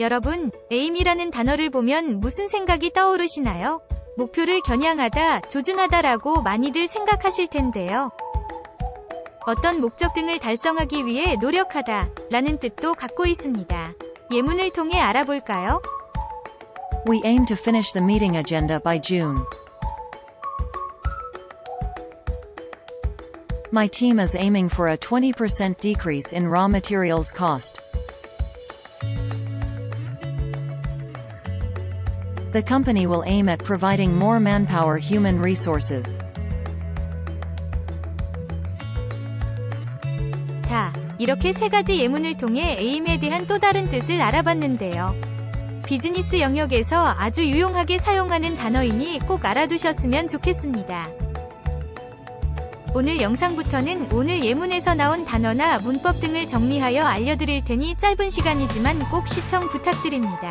여러분, 에임이라는 단어를 보면 무슨 생각이 떠오르시나요? 목표를 겨냥하다, 조준하다라고 많이들 생각하실 텐데요. 어떤 목적 등을 달성하기 위해 노력하다 라는 뜻도 갖고 있습니다. 예문을 통해 알아볼까요? We aim to finish the meeting agenda by June. My team is aiming for a 20% decrease in raw materials cost. The company will aim at providing more manpower human resources. 자, 이렇게 세 가지 예문을 통해 에임에 대한 또 다른 뜻을 알아봤는데요. 비즈니스 영역에서 아주 유용하게 사용하는 단어이니 꼭 알아두셨으면 좋겠습니다. 오늘 영상부터는 오늘 예문에서 나온 단어나 문법 등을 정리하여 알려드릴 테니 짧은 시간이지만 꼭 시청 부탁드립니다.